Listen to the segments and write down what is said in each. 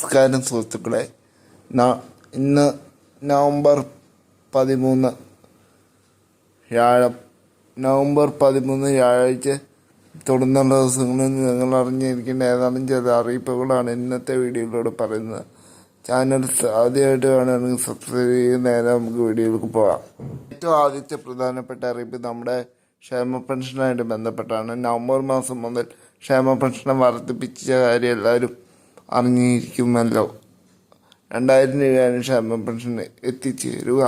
നമസ്കാരം സുഹൃത്തുക്കളെ. ഇന്ന് നവംബർ പതിമൂന്ന് വ്യാഴം നവംബർ പതിമൂന്ന് വ്യാഴാഴ്ച. തുടർന്നുള്ള ദിവസങ്ങളിൽ നിങ്ങൾ അറിഞ്ഞിരിക്കേണ്ട ഏതാനും ചില അറിയിപ്പുകളാണ് ഇന്നത്തെ വീഡിയോയിലൂടെ പറയുന്നത്. ചാനൽ ആദ്യമായിട്ട് വേണമെങ്കിൽ സബ്സ്ക്രൈബ് ചെയ്ത് നേരെ നമുക്ക് വീഡിയോയിലേക്ക് പോകാം. ഏറ്റവും ആദ്യത്തെ പ്രധാനപ്പെട്ട അറിയിപ്പ് നമ്മുടെ ക്ഷേമ പെൻഷനായിട്ട് ബന്ധപ്പെട്ടാണ്. നവംബർ മാസം മുതൽ ക്ഷേമ പെൻഷൻ വർദ്ധിപ്പിച്ച കാര്യം എല്ലാവരും അറിഞ്ഞിരിക്കുമല്ലോ. രണ്ടായിരം രൂപയാണ് ക്ഷേമ പെൻഷൻ എത്തിച്ചേരുക.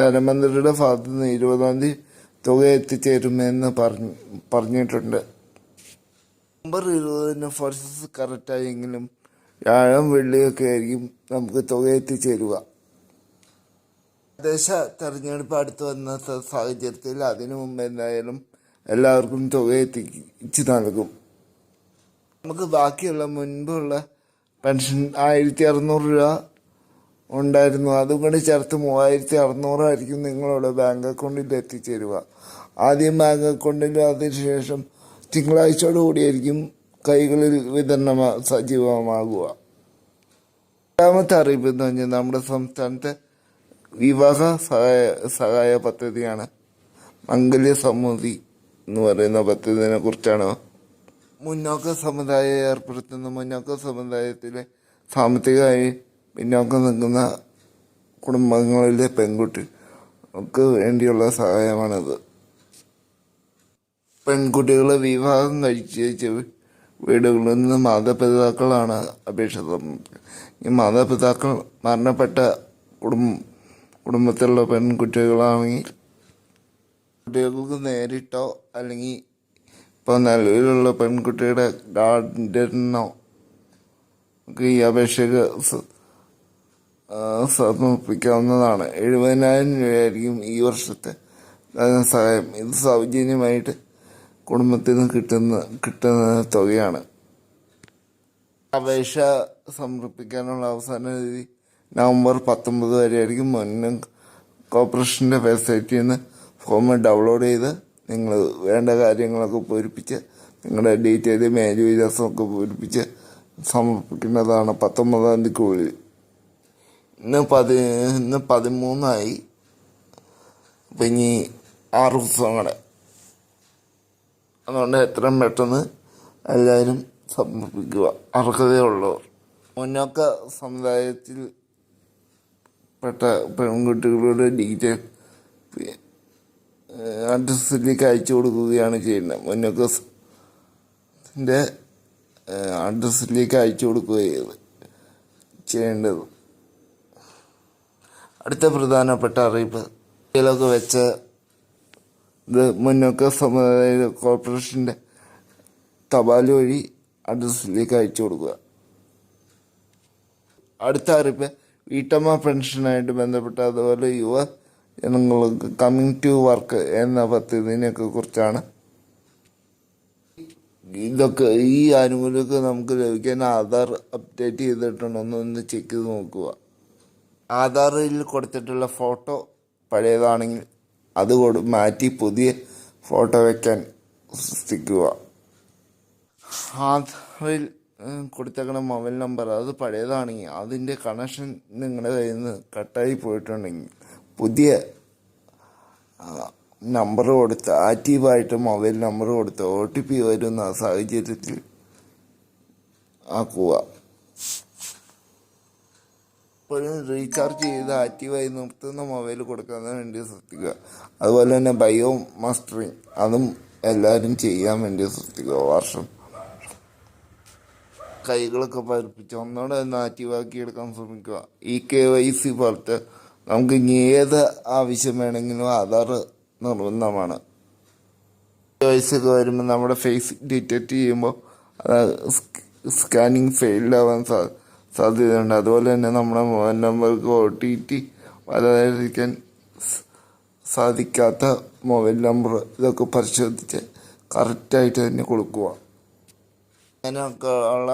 ധനമന്ത്രിയുടെ ഭാഗത്തു നിന്ന് ഇരുപതാം തീയതി തുക എത്തിച്ചേരുമെന്ന് പറഞ്ഞു പറഞ്ഞിട്ടുണ്ട്. നവംബർ ഇരുപതിന് ഫോഴ്സസ് കറക്റ്റായെങ്കിലും വ്യാഴം വെള്ളിയൊക്കെ ആയിരിക്കും നമുക്ക് തുക എത്തിച്ചേരുക. തദ്ദേശ തെരഞ്ഞെടുപ്പ് അടുത്ത് വന്ന സാഹചര്യത്തിൽ അതിനു മുമ്പ് എന്തായാലും എല്ലാവർക്കും തുക എത്തിച്ച് നൽകും. നമുക്ക് ബാക്കിയുള്ള മുൻപുള്ള പെൻഷൻ ആയിരത്തി അറുന്നൂറ് രൂപ ഉണ്ടായിരുന്നു. അതും കൂടി ചേർത്ത് മൂവായിരത്തി അറുന്നൂറായിരിക്കും നിങ്ങളുടെ ബാങ്ക് അക്കൗണ്ടിൽ എത്തിച്ചേരുക. ആദ്യം ബാങ്ക് അക്കൗണ്ടിൽ അതിനുശേഷം തിങ്കളാഴ്ചയോടു കൂടിയായിരിക്കും കൈകളിൽ വിതരണം സജീവമാകുക. രണ്ടാമത്തെ അറിയിപ്പ് എന്ന് പറഞ്ഞാൽ നമ്മുടെ സംസ്ഥാനത്തെ വിവാഹ സഹായ സഹായ പദ്ധതിയാണ് മംഗല്യ സമിതി എന്ന് പറയുന്ന പദ്ധതിനെ കുറിച്ചാണ് മുന്നോക്ക സമുദായം ഏർപ്പെടുത്തുന്ന. മുന്നോക്ക സമുദായത്തിലെ സാമ്പത്തികമായി പിന്നോക്കം നിൽക്കുന്ന കുടുംബങ്ങളിലെ പെൺകുട്ടികൾക്ക് വേണ്ടിയുള്ള സഹായമാണത്. പെൺകുട്ടികളെ വിവാഹം കഴിച്ച് വീടുകളിൽ നിന്ന് മാതാപിതാക്കളാണ് അപേക്ഷ ഈ മാതാപിതാക്കൾ മരണപ്പെട്ട കുടുംബ കുടുംബത്തിലുള്ള പെൺകുട്ടികളാണെങ്കിൽ കുട്ടികൾക്ക് നേരിട്ടോ അല്ലെങ്കിൽ ഇപ്പോൾ നിലവിലുള്ള പെൺകുട്ടിയുടെ ഗാർഡനോ ഈ അപേക്ഷക സമർപ്പിക്കാവുന്നതാണ്. എഴുപതിനായിരം രൂപയായിരിക്കും ഈ വർഷത്തെ ധനസഹായം ഇത് സൗജന്യമായിട്ട് കുടുംബത്തിൽ നിന്ന് കിട്ടുന്ന കിട്ടുന്ന തുകയാണ്. അപേക്ഷ സമർപ്പിക്കാനുള്ള അവസാന തീയതി നവംബർ പത്തൊമ്പത് വരെ ആയിരിക്കും മുന്നും കോർപ്പറേഷന്റെ വെബ്സൈറ്റിൽ നിന്ന് ഫോം ഡൗൺലോഡ് ചെയ്ത് നിങ്ങൾ വേണ്ട കാര്യങ്ങളൊക്കെ പൂരിപ്പിച്ച് നിങ്ങളുടെ ഡീറ്റെയിൽ മേജ് വിലാസമൊക്കെ പൂരിപ്പിച്ച് സമർപ്പിക്കുന്നതാണ് പത്തൊമ്പതാം തീയതിക്കുള്ളിൽ. ഇന്ന് പതി ഇന്ന് പതിമൂന്നായി. അപ്പം ഇനി ആറ് ദിവസങ്ങളെ. അതുകൊണ്ട് എത്രയും പെട്ടെന്ന് എല്ലാവരും സമർപ്പിക്കുക. അർഹതയുള്ളവർ. മുന്നോക്ക സമുദായത്തിൽ പെട്ട പെൺകുട്ടികളുടെ ഡീറ്റെയിൽ അഡ്രസ്സിലേക്ക് അയച്ചു കൊടുക്കുകയാണ് ചെയ്യുന്നത്. മുന്നോക്കസിന്റെ അഡ്രസ്സിലേക്ക് അയച്ചു കൊടുക്കുകയാണ് ചെയ്യേണ്ടത്. അടുത്ത പ്രധാനപ്പെട്ട അറിയിപ്പ് ഇതിലൊക്കെ വെച്ച് ഇത് മുന്നോക്ക സമുദായ കോർപ്പറേഷന്റെ തപാൽ വഴി അഡ്രസ്സിലേക്ക് അയച്ചു കൊടുക്കുക. അടുത്ത അറിയിപ്പ് വീട്ടമ്മ പെൻഷനായിട്ട് ബന്ധപ്പെട്ട അതുപോലെ യുവ ജനങ്ങൾക്ക് ടു വർക്ക് എന്ന പദ്ധതിനെയൊക്കെ കുറിച്ചാണ്. ഇതൊക്കെ ഈ ആനുകൂല്യമൊക്കെ നമുക്ക് ലഭിക്കാൻ ആധാർ അപ്ഡേറ്റ് ചെയ്തിട്ടുണ്ടോ എന്നൊന്ന് ചെക്ക് ചെയ്ത് നോക്കുക. ആധാറിൽ കൊടുത്തിട്ടുള്ള ഫോട്ടോ പഴയതാണെങ്കിൽ അത് കൊടു മാറ്റി പുതിയ ഫോട്ടോ വയ്ക്കാൻ സൃഷ്ടിക്കുക ആധാറിൽ കൊടുത്തേക്കണ മൊബൈൽ നമ്പർ അത് പഴയതാണെങ്കിൽ അതിന്റെ കണക്ഷൻ നിങ്ങളുടെ കയ്യിൽ നിന്ന് കട്ടായി പോയിട്ടുണ്ടെങ്കിൽ പുതിയ നമ്പർ കൊടുത്ത് ആക്റ്റീവായിട്ട് മൊബൈൽ നമ്പർ കൊടുത്ത് ഒ ടി പി വരുന്ന സാഹചര്യത്തിൽ ആക്കുക ഇപ്പോഴും റീചാർജ് ചെയ്ത് ആക്റ്റീവായി നിർത്തുന്ന മൊബൈൽ കൊടുക്കാൻ വേണ്ടി ശ്രദ്ധിക്കുക. അതുപോലെ തന്നെ ബയോ മാസ്റ്ററിങ് അതും എല്ലാവരും ചെയ്യാൻ വേണ്ടി ശ്രദ്ധിക്കുക വർഷം. കൈകളൊക്കെ പരിപ്പിച്ച് ഒന്നുകൂടെ ഒന്ന് ആക്റ്റീവാക്കി എടുക്കാൻ ശ്രമിക്കുക. ഈ കെ വൈ സി പോലത്തെ നമുക്ക് ഇനി ഏത് ആവശ്യം വേണമെങ്കിലും ആധാർ നിർബന്ധമാണ്. വയസ്സൊക്കെ വരുമ്പോൾ നമ്മുടെ ഫേസ് ഡിറ്റക്റ്റ് ചെയ്യുമ്പോൾ സ്കാനിങ് ഫെയിൽഡാവാൻ സാ സാധ്യതയുണ്ട്. അതുപോലെ തന്നെ നമ്മുടെ മൊബൈൽ നമ്പർക്ക് ഒ ടി ടി വരാതിരിക്കാൻ സാധിക്കാത്ത മൊബൈൽ നമ്പർ ഇതൊക്കെ പരിശോധിച്ച് കറക്റ്റായിട്ട് തന്നെ കൊടുക്കുക അങ്ങനെയൊക്കെ ഉള്ള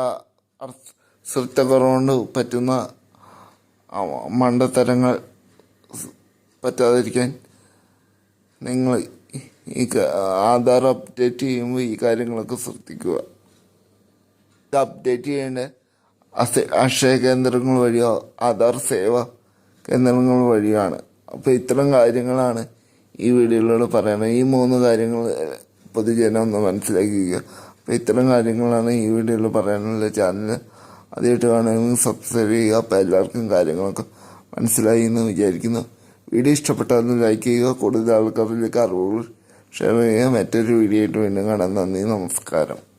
ശ്രദ്ധ കുറവുകൊണ്ട് പറ്റുന്ന മണ്ടത്തരങ്ങൾ പറ്റാതിരിക്കാൻ നിങ്ങൾ ഈ ആധാർ അപ്ഡേറ്റ് ചെയ്യുമ്പോൾ ഈ കാര്യങ്ങളൊക്കെ ശ്രദ്ധിക്കുക. ഇത് അപ്ഡേറ്റ് ചെയ്യേണ്ട അക്ഷയ കേന്ദ്രങ്ങൾ വഴിയോ ആധാർ സേവ കേന്ദ്രങ്ങൾ വഴിയാണ്. അപ്പോൾ ഇത്തരം കാര്യങ്ങളാണ് ഈ വീഡിയോയിലൂടെ പറയുന്നത്. ഈ മൂന്ന് കാര്യങ്ങൾ പൊതുജനം ഒന്ന് മനസ്സിലാക്കിക്കുക. അപ്പോൾ ഇത്തരം കാര്യങ്ങളാണ് ഈ വീഡിയോയിൽ പറയാനുള്ള ചാനൽ ആദ്യമായിട്ട് കാണുമെങ്കിൽ സബ്സ്ക്രൈബ് ചെയ്യുക. അപ്പോൾ എല്ലാവർക്കും കാര്യങ്ങളൊക്കെ മനസ്സിലായി എന്ന് വിചാരിക്കുന്നു. വീഡിയോ ഇഷ്ടപ്പെട്ടാൽ ലൈക്ക് ചെയ്യുക. കൂടുതൽ ആൾക്കാരിലേക്ക് അറിവുകൾ ഷെയർ ചെയ്യുക. മറ്റൊരു വീഡിയോ ആയിട്ട് വീണ്ടും കാണാൻ നന്ദി. നമസ്കാരം.